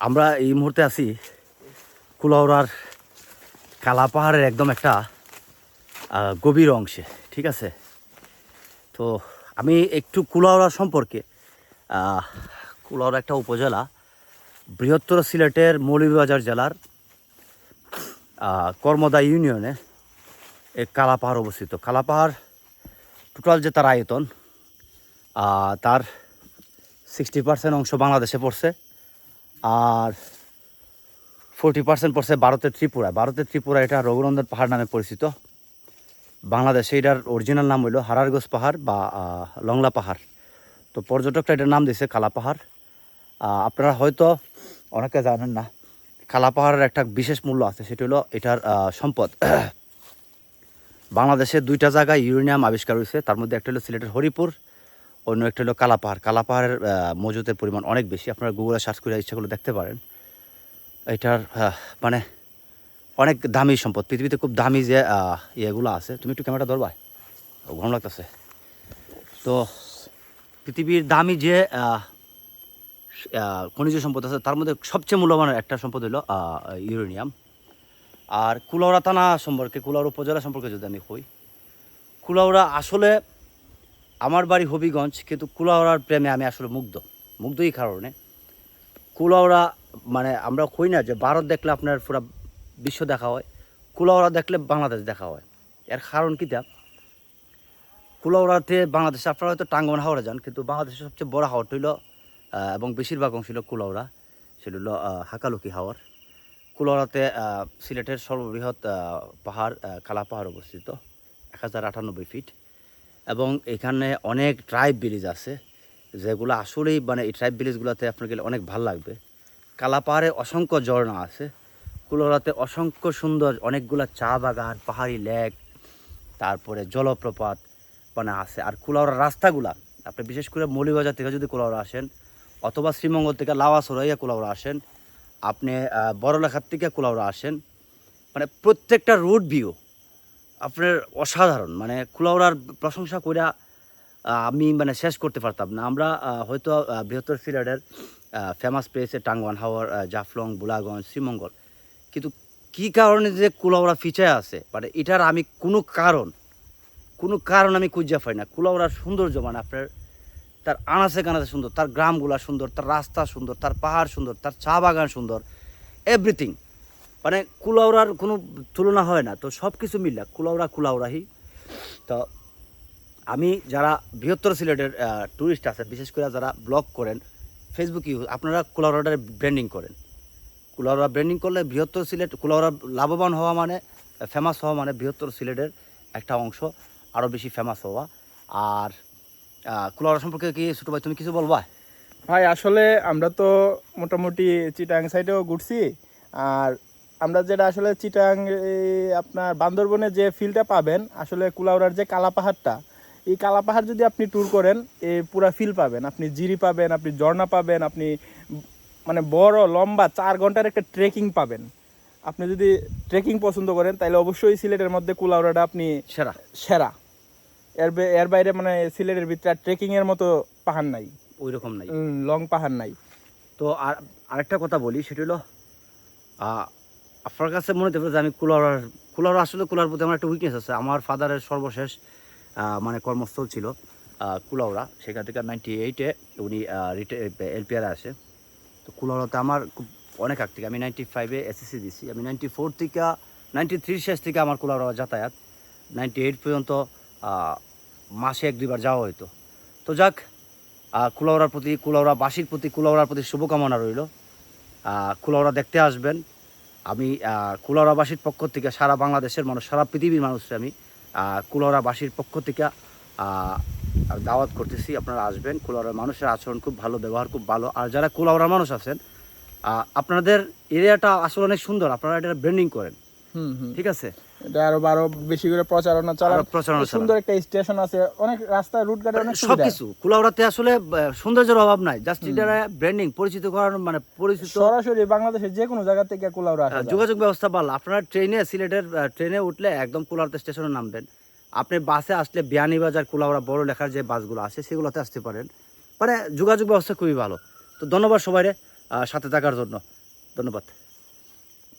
আমরা এই মুহূর্তে আছি কুলাউড়ার কালা পাহাড়ের একদম একটা গভীর অংশে, ঠিক আছে? তো আমি একটু কুলাউড়া সম্পর্কে কুলাউড়া একটা উপজেলা, বৃহত্তর সিলেটের মৌলভীবাজার জেলার কর্মদা ইউনিয়নে এই কালাপাহাড় অবস্থিত। কালাপাহাড় টোটাল যে তার আয়তন তার সিক্সটি পার্সেন্ট অংশ বাংলাদেশে পড়ছে। আর ফোরটি পার্সেন্ট পড়ছে ভারতের ত্রিপুরা। ভারতের ত্রিপুরা এটা রঘুনন্দন পাহাড় নামে পরিচিত। বাংলাদেশে এটার অরিজিনাল নাম হইল হারারগোজ পাহাড় বা লংলা পাহাড়। তো পর্যটকরা এটার নাম দিয়েছে কালা পাহাড়। আপনারা হয়তো অনেকে জানেন না, কালা পাহাড়ের একটা বিশেষ মূল্য আছে, সেটা হলো এটার সম্পদ। বাংলাদেশে দুইটা জায়গায় ইউরেনিয়াম আবিষ্কার হয়েছে, তার মধ্যে একটা হলো সিলেটের হরিপুর অন্য একটা হলো কালাপাহাড়। কালাপাহাড়ের মজুদের পরিমাণ অনেক বেশি। আপনারা গুগলে সার্চ করে ইচ্ছাগুলো দেখতে পারেন। এটার মানে অনেক দামি সম্পদ। পৃথিবীতে খুব দামি যে ইয়েগুলো আছে। তুমি একটু ক্যামেরা ধরবা? গরম লাগতেছে। তো পৃথিবীর দামি যে খনিজ সম্পদ আছে, তার মধ্যে সবচেয়ে মূল্যবান একটা সম্পদ হলো ইউরেনিয়াম। আর কুলাউড়া থানা সম্পর্কে, কুলাউড়া উপজেলা সম্পর্কে যদি আমি কই, কুলাউড়া আসলে আমার বাড়ি হবিগঞ্জ কিন্তু কুলাওড়ার প্রেমে আমি আসলে মুগ্ধ মুগ্ধ এই কারণে। কুলাওড়া মানে আমরা কই না যে ভারত দেখলে আপনার পুরো বিশ্ব দেখা হয় কুলাওড়া দেখলে বাংলাদেশ দেখা হয়। এর কারণ কিটা কুলাউড়াতে বাংলাদেশে আপনারা হয়তো টাঙ্গন হাওড়া যান কিন্তু বাংলাদেশের সবচেয়ে বড় হাওড় হইল এবং বেশিরভাগ অংশ হইল কুলাউড়া সেটা হলো হাকালুকি হাওয়ার। কুলাউড়াতে আহ, সিলেটের সর্ববৃহৎ পাহাড় কালা পাহাড় অবস্থিত এক হাজার আটানব্বই ফিট। এবং এখানে অনেক ট্রাইব ভিলেজ আছে, যেগুলো আসলেই মানে এই ট্রাইব ভিলেজগুলোতে গেলে অনেক ভালো লাগবে। কালাপাহাড়ে অসংখ্য ঝর্ণা আছে কুলোরাতে অসংখ্য সুন্দর অনেকগুলো চা বাগান, পাহাড়ি লেক তারপরে জলপ্রপাত মানে আছে। আর কুলাউড়ার রাস্তাগুলা, আপনি বিশেষ করে মৌলিবাজার থেকে যদি কুলাউড়া আসেন, অথবা শ্রীমঙ্গল থেকে লাওয়া সরাইয়া কুলাউড়া আসেন, আপনি বড়লেখার থেকে কুলাউড়া আসেন মানে প্রত্যেকটা রুট ভিউ আপনার অসাধারণ। মানে কুলাউড়ার প্রশংসা কইরা আমি মানে শেষ করতে পারতাম না। আমরা হয়তো বৃহত্তর সিলেটের ফেমাস প্লেসে টাঙ্গওয়ান হাওয়ার জাফলং, বুলাগঞ্জ, শ্রীমঙ্গল। কিন্তু কি কারণে যে কুলাউড়া ফিচায় আছে? মানে এটার আমি কোনো কারণ কোনো কারণ আমি খুঁজে পাই না। কুলাউড়ার সৌন্দর্য মানে আপনার, তার আনাচে কানাচে সুন্দর, তার গ্রামগুলা সুন্দর, তার রাস্তা সুন্দর, তার পাহাড় সুন্দর, তার চা বাগান সুন্দর এভরিথিং মানে কুলাউড়ার কোনো তুলনা হয় না। তো সব কিছু মিললা কুলাউড়া কুলাউড়াহি। তো আমি যারা বৃহত্তর সিলেটের ট্যুরিস্ট আছে বিশেষ করে যারা ব্লগ করেন ফেসবুক ইউজ আপনারা কুলাউড়াটার ব্র্যান্ডিং করেন। কুলাউড়া ব্র্যান্ডিং করলে বৃহত্তর সিলেট কুলাউড়া লাভবান হওয়া মানে ফেমাস হওয়া মানে বৃহত্তর সিলেটের একটা অংশ আরও বেশি ফেমাস হওয়া। আর আহ, কুলাউড়া সম্পর্কে কি ছোটো ভাই তুমি কিছু বলবা? ভাই আসলে আমরা তো মোটামুটি চিটাং সাইডেও ঘুরছি আর আমরা যেটা আসলে চিটাং আপনার বান্দরবনে যে ফিলটা পাবেন আসলে কুলাউড়ার যে কালা পাহাড়টা এই কালা পাহাড় যদি আপনি ট্যুর করেন এই পুরা ফিল পাবেন। আপনি জিরি পাবেন আপনি ঝর্ণা পাবেন আপনি মানে বড় লম্বা চার ঘণ্টার একটা ট্রেকিং পাবেন। আপনি যদি ট্রেকিং পছন্দ করেন তাহলে অবশ্যই সিলেটের মধ্যে কুলাউড়াটা আপনি সেরা। সেরা। এর এর বাইরে মানে সিলেটের ভিতরে ট্রেকিং এর মতো পাহাড় নাই। ওই রকম নাই লং পাহাড় নাই। তো আর আরেকটা কথা বলি সেটা হলো আপনার কাছে মনে হতে যে আমি কুলার কুলার আসলে কুলার প্রতি আমার একটা উইকনেস আছে। আমার ফাদারের সর্বশেষ মানে কর্মস্থল ছিল কুলাউড়া সেখান থেকে নাইনটি এইটে উনি এলপিআর আসে। তো কুলাউড়াতে আমার খুব অনেক আগ থেকে আমি নাইনটি ফাইভে এসএসসি দিছি। আমি নাইনটি ফোর থেকে নাইনটি থ্রির শেষ থেকে আমার কুলাউড়া যাতায়াত। নাইনটি এইট পর্যন্ত মাসে এক দুইবার যাওয়া হতো তো যাক কুলাউড়ার প্রতি কুলাউড়াবাসীর প্রতি কুলাউড়ার প্রতি শুভকামনা রইল। কুলাউড়া দেখতে আসবেন। আমি কুলরাবাসীর পক্ষ থেকে সারা বাংলাদেশের মানুষ, সারা পৃথিবীর মানুষকে আমি কুলরাবাসীর পক্ষ থেকে দাওয়াত করতেছি। আপনারা আসবেন, কুলরার মানুষের আচরণ খুব ভালো, ব্যবহার খুব ভালো। আর যারা কুলাউড়ার মানুষ আছেন আপনাদের এরিয়াটা আসলে অনেক সুন্দর। আপনারা এটা ব্র্যান্ডিং করেন। ঠিক আছে? এটা আরও আরও বেশি করে প্রচারণা চালান। প্রচারণা সুন্দর একটা স্টেশন আছে। অনেক রাস্তা রুট গাড়ি অনেক কুলাউড়াতে আসলে সৌন্দর্যের অভাব নাই। জাস্ট এটা ব্র্যান্ডিং পরিচিত করার মানে পরিচিত সরাসরি বাংলাদেশের যে কোনো জায়গা থেকে কুলাউড়া। যোগাযোগ ব্যবস্থা ভালো। আপনারা ট্রেনে সিলেটের ট্রেনে উঠলে একদম কুলাউড়া স্টেশনে নামবেন। আপনি বাসে আসলে বিয়ানীবাজার কুলাউড়া বড় লেখার যে বাসগুলো আছে সেগুলোতে আসতে পারেন। মানে যোগাযোগ ব্যবস্থা খুবই ভালো। তো ধন্যবাদ সবাই সাথে থাকার জন্য। ধন্যবাদ।